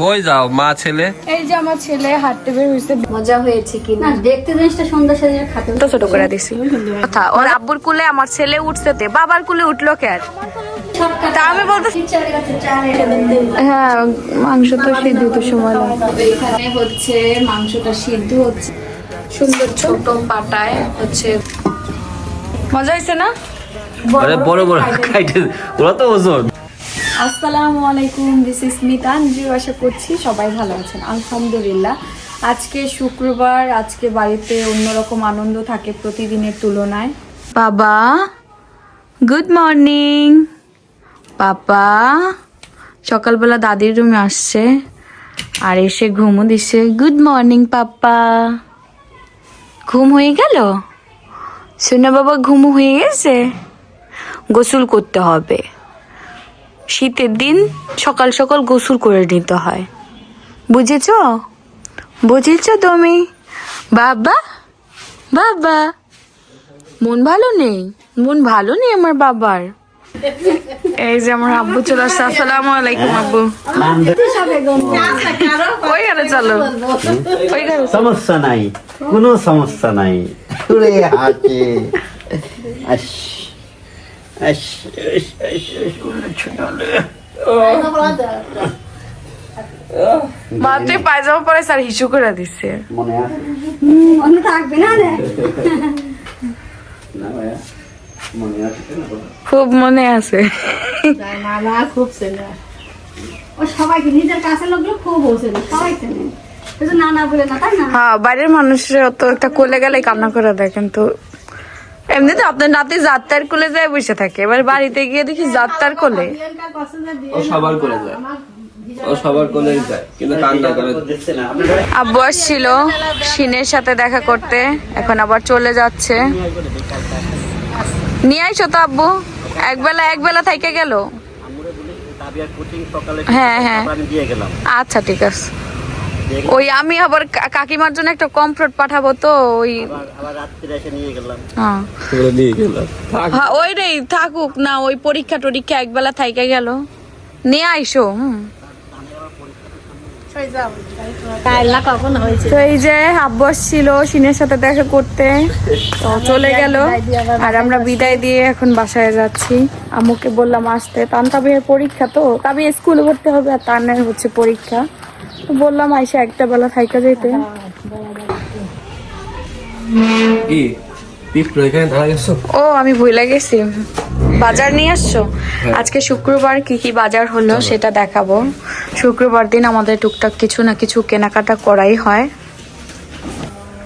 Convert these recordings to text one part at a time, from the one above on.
কই যাও মা ছেলে? এই যে আমার ছেলে হাঁটতে বের হয়েছে। মজা হয়েছে কি না? দেখতে জিনিসটা সুন্দর সেজে খাতে ছোট ছোট করে দিছি। কথা ওর আব্বুর কুলে আমার ছেলে উঠছে তে। বাবার কুলে উঠল কে আর? তা আমি বলতেছি হ্যাঁ মাংস তো সিদ্ধ তো সময় এখানে হচ্ছে মাংসটা সিদ্ধ হচ্ছে। সুন্দর ছোট পাটায় হচ্ছে মজা হয়েছে না? বড় বড় খাইতে ওরা তো ওজন। আসসালামু আলাইকুম দিস ইস মিতাঞ্জু আশা করছি সবাই ভালো আছেন। আলহামদুলিল্লাহ। আজকে শুক্রবার, আজকে বাড়িতে অন্যরকম আনন্দ থাকে প্রতিদিনের তুলনায়। বাবা গুড মর্নিং পাপা, সকালবেলা দাদির রুমে আসছে, আর এসে ঘুমও দিচ্ছে গুড মর্নিং পাপা। ঘুম হয়ে গেল? শুনে বাবা ঘুম হয়ে গেছে? গোসল করতে হবে। শীতের দিন সকাল সকাল গোসল করে নিতে হয়। বুঝেছ? বুঝেছ তুমি? বাবা? বাবা? মন ভালো নেই? মন ভালো নেই আমার বাবার। এই যে আমার আব্বু চলে আসছে। আসসালামু আলাইকুম আব্বু। ওই ঘরে চলো? ওই ঘরে সমস্যা নাই। কোনো সমস্যা নাই। ঘুরে হাঁটে আস আস আস, আস, আস, ছোটলে। মাত্র পায়জামা পরে স্যার হিসু করে দিচ্ছে মনে থাকবে না মনে আছে. খুব মনে আছে ও সবাইকে নিজের কাছে লোকগুলো খুব বসে সবাই চেনে না না বলে না তাই না? হ্যাঁ বাইরের মানুষের অত একটা কোলে গেলে কান্না করে দেয় কিন্তু এমনিতে আপনার নাতি যাত্রার কোলে যায় বসে থাকে। এবার বাড়িতে গিয়ে দেখি যাত্রার কোলে। ও সবার করে যায়। ও সবার কোলেই যায় কিন্তু কান্না করে। দেখছে না আপনারা আব্বু আসছিল সিনের সাথে দেখা করতে এখন আবার চলে যাচ্ছে। নিয়ে আইসো তো আব্বু। একবেলা একবেলা থাইকে গেল। হ্যাঁ, হ্যাঁ। আচ্ছা ঠিক আছে। ওই আমি আবার কাকিমার জন্য একটা কমফোর্ট পাঠাবো তো ওই আবার আবার রাত্রে এসে নিয়ে গেলাম। হ্যাঁ। হ্যাঁ ওই রে থাকুক না ওই পরীক্ষা টরীক্ষা একবেলা থাইকে গেল। নিয়ে আইসো হুম। তো এই যে ছিল সিনের সাথে দেখা করতে। তো চলে গেল আর আমরা বিদায় দিয়ে এখন বাসায় যাচ্ছি। আম্মুকে বললাম আসতে। তান পরীক্ষা তো তাবি স্কুলে ভর্তি হবে আর তানের হচ্ছে পরীক্ষা। বললাম আইসা একটা বেলা থাইকা যেতে কি? পিঁপড়ো এখানে দাঁড়া গেছো? ও আমি ভুলে গেছি। বাজার নিয়ে আসছো? আজকে শুক্রবার কি কি বাজার হলো সেটা দেখাবো। শুক্রবার দিন আমাদের টুকটাক কিছু না কিছু কেনাকাটা করাই হয়।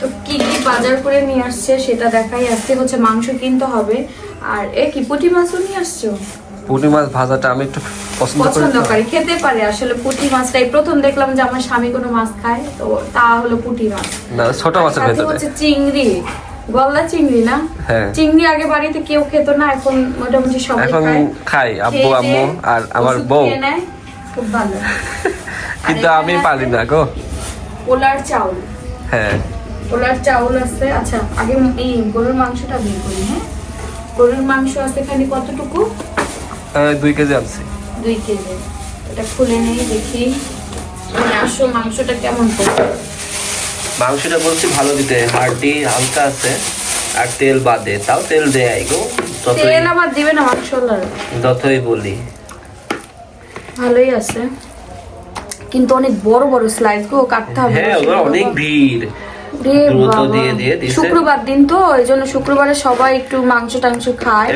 তো কি কি বাজার করে নিয়ে আসছে সেটা দেখাই। আজকে হচ্ছে মাংস কিনতে হবে। আর এ কি পুঁটি মাছও নিয়ে আসছো? পুঁটি মাছ ভাজাটা আমি একটু পছন্দ করি। পছন্দ। করে খেতে পারে। আসলে পুঁটি মাছটাই প্রথম দেখলাম যে আমার স্বামী কোনো মাছ খায় তো তা হলো পুঁটি মাছ। না ছোট মাছের ভেতরে। হচ্ছে চিংড়ি গলদা চিংড়ি না? হ্যাঁ। চিংড়ি আগে বাড়িতে কেউ খেত না এখন মোটামুটি সবাই এখন খায়। খাই আব্বু আম্মু আর আমার বউ। খুব ভালো। কিন্তু আমি পারি না গো। পোলার চাউল। হ্যাঁ। পোলার চাউল আছে আচ্ছা আগে এই গরুর মাংসটা বের করি হ্যাঁ? গরুর মাংস আছে এখানে কতটুকু? দুই কেজি আনছি। দুই কেজি। এটা খুলে নেই দেখি। মানে আসো মাংসটা কেমন করবে মাংসটা বলছি ভালো দিতে হাড়টি হালকা আছে আর তেল বাদে। তাও তেল দেয় গো যতই তেল আবার দিবে না মাংস যতই বলি। ভালোই আছে। কিন্তু অনেক বড় বড় স্লাইস গো কাটতে হবে হ্যাঁ অনেক ভিড়। শুক্রবার দিন তো এই জন্য শুক্রবারে সবাই একটু মাংস টাংস খায়।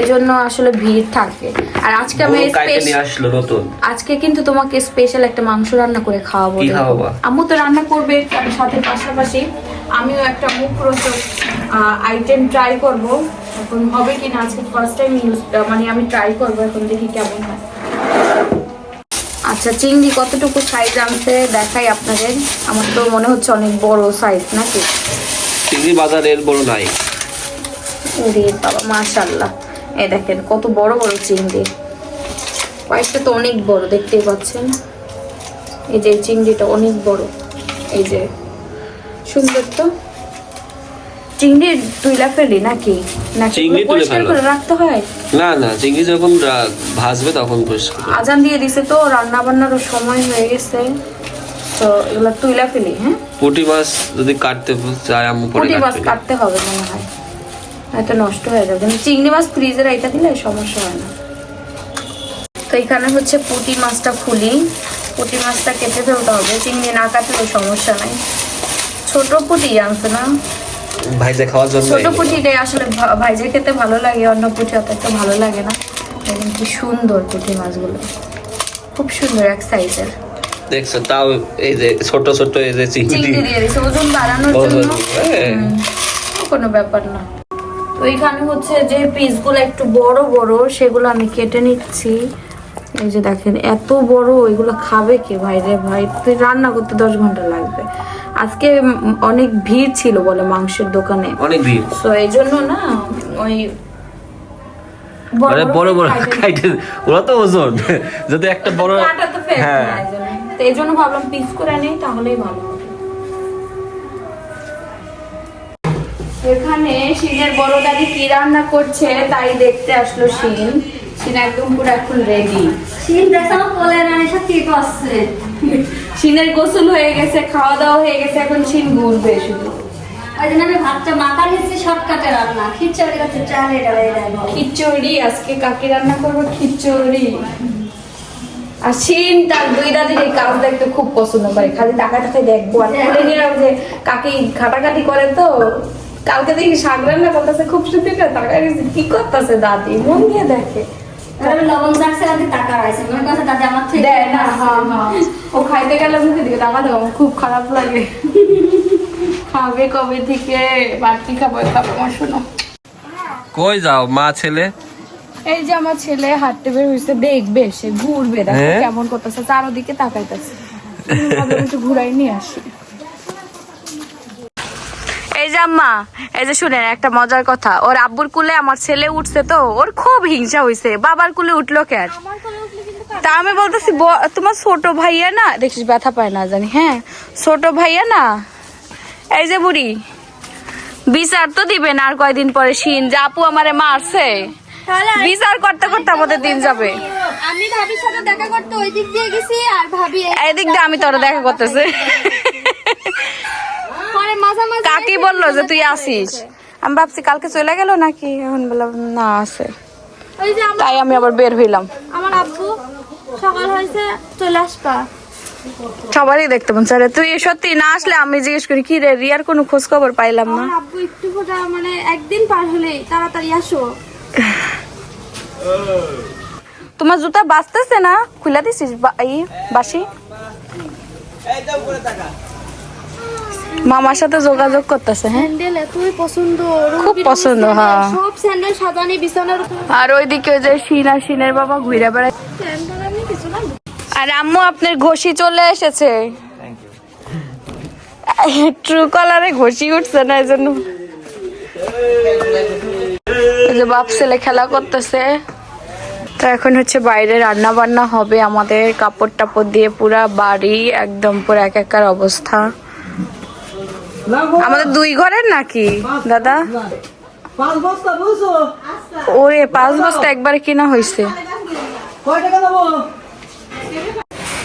এই জন্য আসলে ভিড় থাকে। আর আজকে আমি আজকে কিন্তু তোমাকে স্পেশাল একটা মাংস রান্না করে খাওয়াবো। আম্মু তো রান্না করবে সাথে পাশাপাশি আমিও একটা মুখরোচক আইটেম ট্রাই করব। এখন হবে কিনা? আজকে ফার্স্ট টাইম ইউজ মানে আমি ট্রাই করব এখন দেখি কেমন হয়। আচ্ছা চিংড়ি কতটুকু সাইজ আনতে দেখাই আপনাদের? আমার তো মনে হচ্ছে অনেক বড় সাইজ নাকি? চিংড়ি বাজারের বড় নাই। ওরে বাবা মাশাল্লাহ এই দেখেন কত বড় বড় চিংড়ি। কয়েকটা তো অনেক বড় দেখতেই পাচ্ছেন? এই যে চিংড়িটা অনেক বড়। এই যে সুন্দর তো? চিংড়ি তুইলা ফেলি নাকি? নাকি চিংড়ি তুলে পরিষ্কার ফেলো। করে রাখতে হয়? না না চিংড়ি যখন রা- ভাজবে তখন পরিষ্কার করবে। আজান দিয়ে দিছে তো রান্না বান্নারও সময় হয়ে গেছে। তো এগুলো তুইলা ফেলি হ্যাঁ? পুঁটি মাছ যদি কাটতে চায় আম্মু পরে পুঁটি মাছ কাটবে। কাটতে হবে মনে হয়। হয়তো নষ্ট হয়ে যাবে। কিন্তু চিংড়ি মাছ ফ্রিজে রাইটা দিলে সমস্যা হয় না। তো এখানে হচ্ছে পুঁটি মাছটা খুলি। পুঁটি মাছটা কেটে ফেলতে হবে। চিংড়ি না কাটলেও সমস্যা নাই। ছোট পুঁটি আনছে না? ভাইজা খাওয়ার জন্য ছোট পুঁটিটাই আসলে ভাইজে খেতে ভালো লাগে অন্য পুঁটি অত একটা ভালো লাগে না। দেখুন কি সুন্দর পুঁটি মাছগুলো। খুব সুন্দর এক সাইজের। দেখছ তাও এই যে ছোট ছোট এই যে চিংড়ি। দিয়ে দিছে ওজন বাড়ানোর জন্য। হ্যাঁ। কোনো ব্যাপার না। তো এখানে হচ্ছে যে পিসগুলো একটু বড় বড় সেগুলো আমি কেটে নিচ্ছি। এই যে দেখেন এত বড় এগুলো খাবে কে ভাই রে ভাই? তুই রান্না করতে দশ ঘণ্টা লাগবে। আজকে অনেক ভিড় ছিল বলে মাংসের দোকানে। অনেক ভিড়। তো এই জন্য না ওই মানে বড় বড় খাইতে- খাইতে ওরা তো ওজন। যদি একটা বড় কাটা তো ফেলবে হ্যাঁ। না এই জন্য। তো এই জন্য ভাবলাম পিস করে নেই তাহলেই ভালো এখানে শিনের বড় দাদি কি রান্না করছে তাই দেখতে আসলো শিন। শিন একদম পুরো এখন রেডি সিন দেখো কোলে রানী সব কি করছে? শিনের গোসল হয়ে গেছে খাওয়া দাওয়া হয়ে গেছে এখন শিন ঘুরবে শুধু। ওই জন্য আমি ভাতটা মাখা নিচ্ছি শর্টকাটে রান্না। খিচুড়ি হচ্ছে চালে ডালে ডালে। খিচুড়ি আজকে কাকি রান্না করব? খিচুড়ি। আর শিন তার দুই দাদির এই কাজ দেখতে খুব পছন্দ করে। খালি টাকা টাকা দেখব আর কোলে নিয়ে যে কাকি খাটাখাটি করে তো কালকে দেখি শাক রান্না করতেছে খুব সুন্দর তাকায় গেছে কি করতেছে দাদি? মন দিয়ে দেখে। লবণ চাকছে আর টাকা রাখছে মনে করছে দাদি আমার থেকে দেয় না। হ্যাঁ হ্যাঁ। খাইতে গেলে মুখে দিকে তাকা আমার খুব খারাপ লাগে। খাবে কবে থেকে? বাড়তি খাব খাব আমার শোনো। কই যাও মা ছেলে? এই যে আমার ছেলে হাঁটতে বের হয়েছে দেখবে সে ঘুরবে দেখো হ্যাঁ? কেমন করতেছে চারোদিকে তাকাইতেছে। ঘুরাই নিয়ে আসি। এই যে আম্মা এই যে শুনেন একটা মজার কথা। ওর আব্বুর কুলে আমার ছেলে উঠছে তো ওর খুব হিংসা হয়েছে বাবার কুলে উঠল কেন তা আমি বলতেছি তোমার ছোট ভাইয়া না দেখিস ব্যথা পায় না জানি হ্যাঁ? ছোট ভাইয়া না? এই যে বুড়ি বিচার তো দিবে না আর কয়দিন পরে শিন যে আপু আমারে মারছে। বিচার করতে করতে আমাদের দিন যাবে। আমি ভাবির সাথে দেখা করতে ওই দিক দিয়ে গেছি আর ভাবি এই এদিক দিয়ে আমি তোরা দেখা করতেছে। কাকি বলল যে তুই আসিস। আমি ভাবছি কালকে চলে গেল নাকি? এখন বললাম না আছে তাই আমি আবার বের হইলাম। আমার আব্বু সকাল হয়েছে চলে আসবা। সবারই দেখতে মন চায় তুই সত্যি না আসলে আমি জিজ্ঞেস করি কি রে রিয়ার কোনো খোঁজ খবর পাইলাম না? আব্বু একটু ফোটা মানে একদিন পার হলেই তাড়াতাড়ি আসো। তোমার জুতা বাঁচতেছে না? খুলে দিছিস বা- এই বাসি মামার সাথে যোগাযোগ করতেছে হ্যাঁ? স্যান্ডেল এতই পছন্দ খুব পছন্দ, হ্যাঁ। সব স্যান্ডেল সাজানি বিছানার আর ওইদিকে ওই যে শিন আর শিনের বাবা ঘুরে বেড়ায়। স্যান্ডেল আমি কিছু না। আর আম্মু আপনার ঘষি চলে এসেছে? ট্রু কলারে ঘষি উঠছে না এই জন্য। যে বাপ ছেলে খেলা করতেছে। তো এখন হচ্ছে বাইরে রান্না বান্না হবে আমাদের কাপড় টাপড় দিয়ে পুরা বাড়ি একদম পুরো এক একার অবস্থা। আমাদের দুই ঘরের নাকি, দাদা? ওরে, পাঁচ বস্তা একবারে কেনা হয়েছে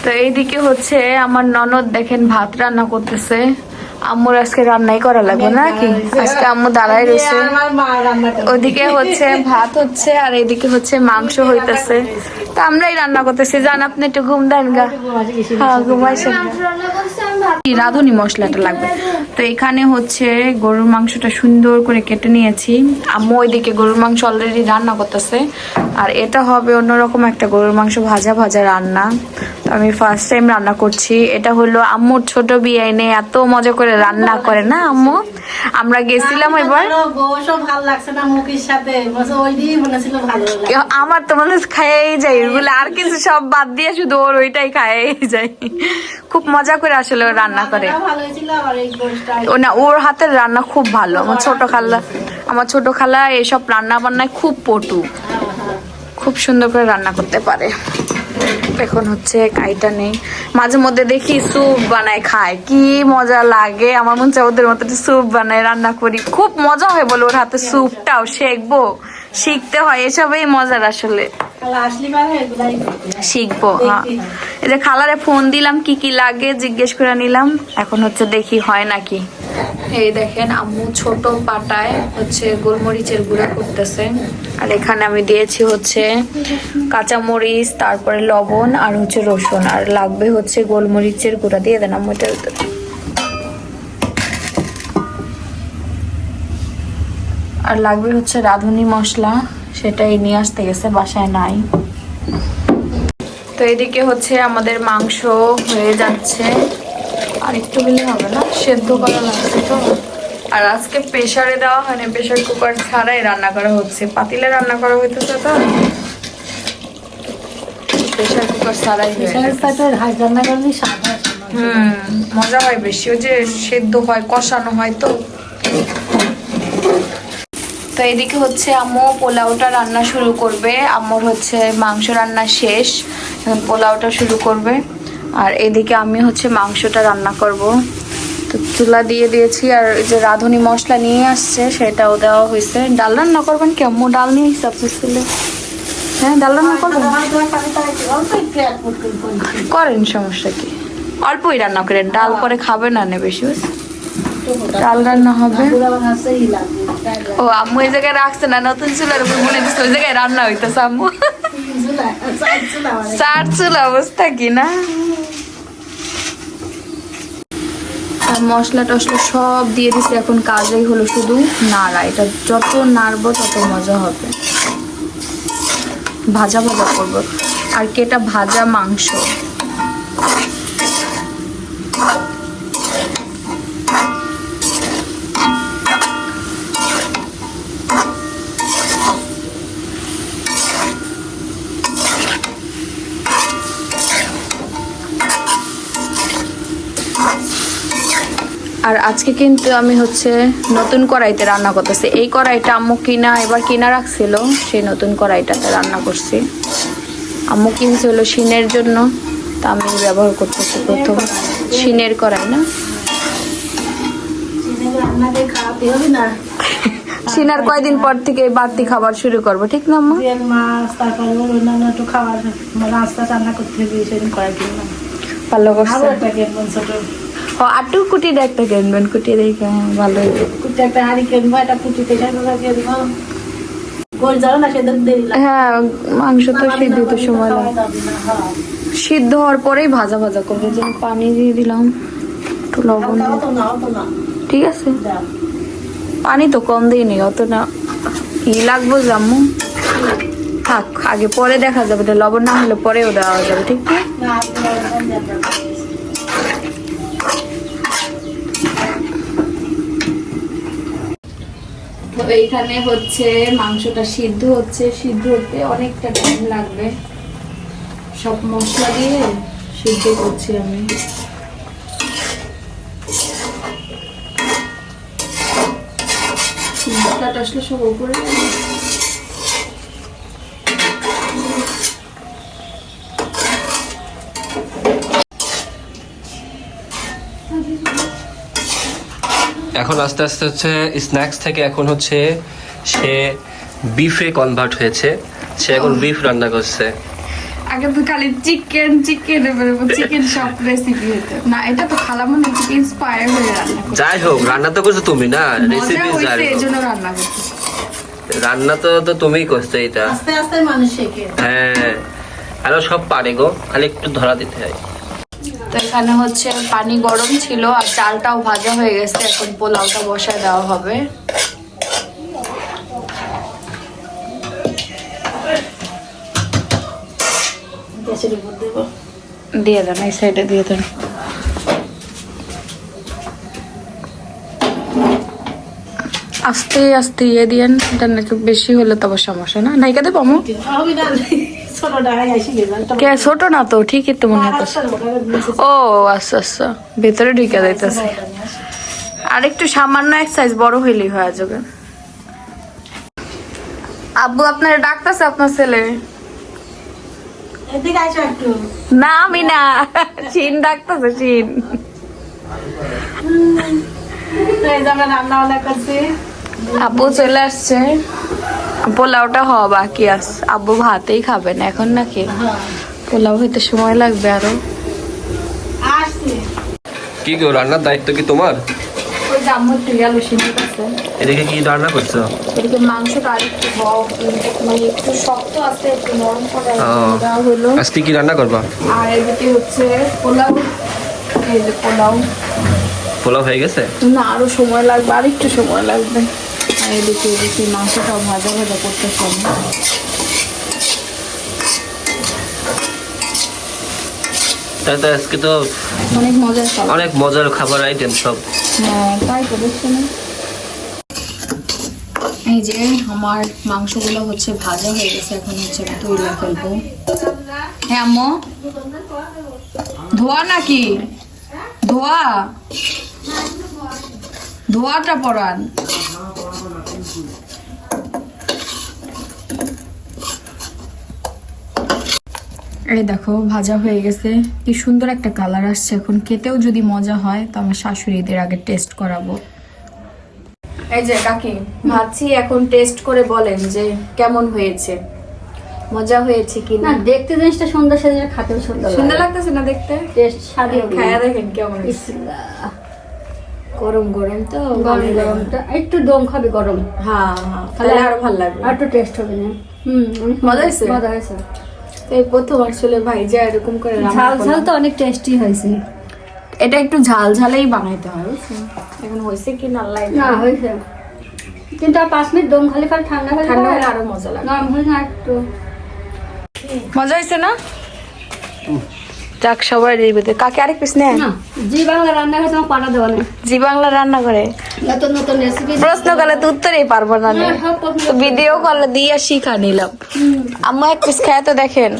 তো এইদিকে হচ্ছে আমার ননদ দেখেন ভাত রান্না করতেছে। আম্মুর আজকে রান্নাই করা লাগবে নাকি? আজকে আম্মু দাঁড়াই রয়েছে। ওদিকে হচ্ছে ভাত হচ্ছে আর এদিকে হচ্ছে মাংস হইতেছে। তো আমরাই রান্না করতেছি। জান আপনি একটু ঘুম দেন গা। হ্যাঁ ঘুমাইছেন রান্না করছি আমি ভাত কি রাঁধুনি মশলাটা লাগবে? তো এখানে হচ্ছে গরুর মাংসটা সুন্দর করে কেটে নিয়েছি। আম্মু ওইদিকে গরুর মাংস অলরেডি রান্না করতেছে। আর এটা হবে অন্যরকম একটা গরুর মাংস ভাজা ভাজা রান্না। তো আমি ফার্স্ট টাইম রান্না করছি। এটা হলো আম্মুর ছোট বিয়ে এনে এত মজা করে রান্না করে না আম্মু? আমরা গেছিলাম এবার। আমার তো মানুষ খাইয়েই যাই ওগুলো আর কিছু সব বাদ দিয়ে শুধু ওর ওইটাই খাইয়েই যাই। খুব মজা করে আসলে ও রান্না করে। ও না ওর হাতের রান্না খুব ভালো। আমার ছোট খালা আমার ছোট খালা এসব রান্না বান্নায় খুব পটু। খুব সুন্দর করে রান্না করতে পারে। এখন হচ্ছে কাইটা নেই। মাঝে মধ্যে দেখি স্যুপ বানায় খায়। কি মজা লাগে। আমার মন চায় ওদের মতো স্যুপ বানায়, রান্না করি। খুব মজা হয় বলে ওর হাতে স্যুপটাও শেখবো শিখতে হয় এসবই মজার আসলে। মানে? শিখব হ্যাঁ। এই যে খালারে ফোন দিলাম কি কি লাগে জিজ্ঞেস করে নিলাম। এখন হচ্ছে দেখি হয় নাকি। এই দেখেন আম্মু ছোট পাটায় হচ্ছে গোলমরিচের গুঁড়া করতেছে। আর এখানে আমি দিয়েছি হচ্ছে কাঁচামরিচ তারপরে লবণ আর হচ্ছে রসুন। আর লাগবে হচ্ছে গোলমরিচের গুঁড়া। দিয়ে দেন আম্মু এটার আর লাগবে হচ্ছে রাঁধুনি মশলা সেটাই নিয়ে আসতে গেছে বাসায় নাই। তো এদিকে হচ্ছে আমাদের মাংস হয়ে যাচ্ছে। আর একটু হলে হবে না সেদ্ধ করা লাগছে তো। আর আজকে প্রেসারে দেওয়া হয়নি প্রেসার কুকার ছাড়াই রান্না করা হচ্ছে। পাতিলে রান্না করা হইতেছে তো? প্রেসার কুকার ছাড়াই। রান্না করলে। হুম মজা হয় বেশি। ওই যে সেদ্ধ হয় কষানো হয় তো। এদিকে হচ্ছে আম্মু পোলাওটা রান্না শুরু করবে। আম্মুর হচ্ছে মাংস রান্না শেষ পোলাওটা শুরু করবে। আর এদিকে আমি হচ্ছে মাংসটা রান্না করব। তো চুলা দিয়ে দিয়েছি, আর যে রাঁধুনি মশলা নিয়ে আসছে, সেটাও দেওয়া হয়েছে। ডাল রান্না করবেন কি আম্মু? ডাল নিয়ে হিসাব ছিল হ্যাঁ ডাল রান্না করবেন। করেন, সমস্যা কি? অল্পই রান্না করেন, ডাল পরে খাবে না বেশি বুঝ? ডাল রান্না হবে? ও আম্মু এই জায়গায় রাখছে না নতুন চুলার উপর মনে দিচ্ছে ওই জায়গায় রান্না হইতেছে আম্মু। চার চুলা। চার চুলা অবস্থা কি না? আর মশলা টসলা সব দিয়ে দিছে এখন কাজই হলো শুধু নাড়া। এটা যত নাড়বো তত মজা হবে। ভাজা ভাজা করব। আর কি এটা ভাজা মাংস। আর আজকে কিন্তু আমি হচ্ছে নতুন কড়াইতে রান্না করতেছি। এই কড়াইটা আম্মু কিনা এবার কিনা রাখছিল সেই নতুন কড়াইটাতে রান্না করছি। আম্মু কিনছে হলো শিনের জন্য তা আমি ব্যবহার করতেছি প্রথম। শিনের কড়াই না? চিনের রান্না দিয়ে খাওয়াতে হবে না শিনার কয়দিন পর থেকে বাড়তি খাবার শুরু করব ঠিক না আম্মু? মাছ তারপরে অন্যান্য একটু খাবার রাস্তা রান্না করতে হবে সেদিন কিনলাম ভালো করছে। ও আটু কুটির একটা কিনবেন কুটি দেখে হ্যাঁ, ভালো। কুটি একটা হাঁড়ি কিনবো একটা কিনবো দেরি লাগে। হ্যাঁ মাংস তো সিদ্ধ তো সময় লাগে। হ্যাঁ। সিদ্ধ হওয়ার পরেই ভাজা ভাজা করব যে পানি দিয়ে দিলাম একটু লবণ ঠিক আছে। পানি তো কম দিই নি অত না। ই লাগবো জাম্মু থাক আগে পরে দেখা যাবে লবণ না হলে পরেও দেওয়া যাবে ঠিক না না আপনি লবণ দেন না। তো এইখানে হচ্ছে মাংসটা সিদ্ধ হচ্ছে, সিদ্ধ হতে অনেকটা টাইম লাগবে। সব মশলা দিয়ে সিদ্ধ করছি আমি। মশলাটা আসলে সব উপরে এখন আস্তে আস্তে হচ্ছে স্ন্যাক্স থেকে এখন হচ্ছে সে বিফে কনভার্ট হয়েছে। সে এখন বিফ রান্না করছে। আগে তো খালি চিকেন চিকেন চিকেন সব রেসিপি হতো না এটা তো খালা মনে থেকে ইন্সপায়ার হয়ে রান্না যাই হোক রান্না তো করছ তুমি না রেসিপি হয়েছে যাই হোক। রান্না করছি। রান্না তো তো তুমিই করছ এটা আস্তে আস্তে মানুষ শেখে। হ্যাঁ আরও সব পারে গো খালি একটু ধরা দিতে হয়। তো এখানে হচ্ছে পানি গরম ছিল আর চালটাও ভাজা হয়ে গেছে, এখন পোলাওটা বসায় দেওয়া হবে। দিয়ে দেন, এই সাইডে দিয়ে দেন। আস্তে আস্তে ইয়ে দিয়েন, এটা নাকি বেশি হলে তবে সমস্যা না। নাইকা দেবো আমু কে ছোট না তো? ঠিকই তো মনে হচ্ছে ও আচ্ছা আচ্ছা। ভেতরে ঢুকে যাইতেছে। আর একটু সামান্য এক সাইজ বড় হইলেই হয়ে যাবে। আব্বু আপনার ডাকতেছে আপনার ছেলে? না আমি না। চিন ডাকতেছে চিন। আব্বু চলে আসছে। পোলাওটা হওয়া বাকি আছে আব্বু ভাতেই খাবেন এখন নাকি? পোলাও হইতে সময় লাগবে আরও। কি গো রান্নার দায়িত্ব কি তোমার? এদিকে কি রান্না করছ? এদিকে মাংসটা একটু মানে একটু শক্ত আছে একটু নরম করে হলো আজকে কি রান্না করবা? আর এদিকে হচ্ছে পোলাও এই যে পোলাও। পোলাও হয়ে গেছে? না আরও সময় লাগবে আর একটু সময় লাগবে। আর এদিকে এদিকে মাংসটা ভাজা ভাজা করতে হবে তাই আজকে তো অনেক মজার খাবার। অনেক মজার খাবার আইটেম সব। হ্যাঁ তাই তো দেখছ না। এই যে আমার মাংসগুলো হচ্ছে ভাজা হয়ে গেছে এখন হচ্ছে আমি তুলে ফেলব। হ্যাঁ আম্মু। ধোয়া নাকি? ধোয়া? ধোয়াটা পরান। এই দেখো ভাজা হয়ে গেছে। কি সুন্দর একটা কালার আসছে এখন। খেতেও যদি মজা হয় তো আমার শাশুড়িদের আগে টেস্ট করাবো। এই যে কাকি ভাবছি এখন টেস্ট করে বলেন যে কেমন হয়েছে। মজা হয়েছে কি না? দেখতে জিনিসটা সুন্দর সেদিন খাতেও সুন্দর সুন্দর লাগতেছে না দেখতে? টেস্ট স্বাদে খায়া দেখেন কেমন। গরম গরম তো। গরম গরমটা। একটু দম খাবে গরম। হ্যাঁ হ্যাঁ। তাহলে আরও ভালো লাগবে। আর একটু টেস্ট হবে না। হুম। মজা হয়েছে? মজা হয়েছে। এই প্রথম আসলে ভাই যা এরকম করে ঝাল ঝাল তো অনেক টেস্টি হয়েছে। এটা একটু ঝাল ঝালেই বানাইতে হয় এখন হয়েছে কি না লাগে না হয়েছে। কিন্তু আর পাঁচ মিনিট দম খালি পরে ঠান্ডা হয়ে ঠান্ডা হলে আরও মজা লাগে। নরম হয়ে না একটু। মজা হয়েছে না? যাক সবাই রেবে কাকে আরেক পিস নেন না জি বাংলা রান্না করে তোমার পাড়া দেওয়া নেই। জি বাংলা রান্না করে। নতুন নতুন রেসিপি প্রশ্ন করলে তো উত্তরেই পারব না নে। তো ভিডিও করলে দিয়ে শিখা নিলাম। আম্মা এক পিস খায় তো দেখেন।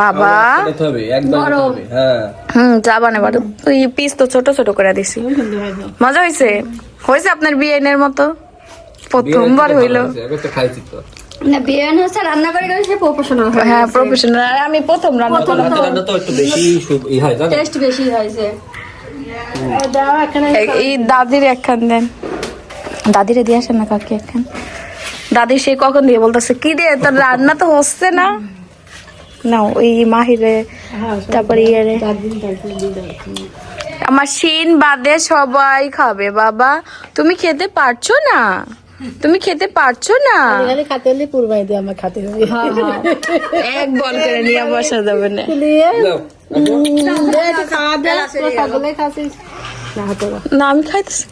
বাবা। হ্যাঁ। হুম চা বানাবার তুই পিস তো ছোট ছোট করে দিছি। মজা হয়েছে? হয়েছে আপনার বিয়েনের মতো? প্রথমবার হইল। খাইছি তো। না বিরিয়ানি হচ্ছে রান্না করে গেলে সে প্রফেশনাল হ্যাঁ। প্রফেশনাল আর আমি প্রথম রান্না করলাম। হাতের রান্না তো একটু বেশি ই হয় জানো টেস্ট বেশি হয়েছে দাও এই- দাদির একখান দেন। দাদিরে দিয়ে আসেন না কাকি একখান? দাদি সে কখন দিয়ে বলতেছে কি রে তোর রান্না তো হচ্ছে না? না ওই মাহিরে তারপরে ইয়ে রে আমার শিন বাদে সবাই খাবে বাবা। তুমি খেতে পারছ না? তুমি খেতে পারছ না? খাতে হলে পুরবাই দিয়ে আমার খাতে হবে। এক বল করে নিয়ে বসা যাবে না। না আমি খাইতেছি।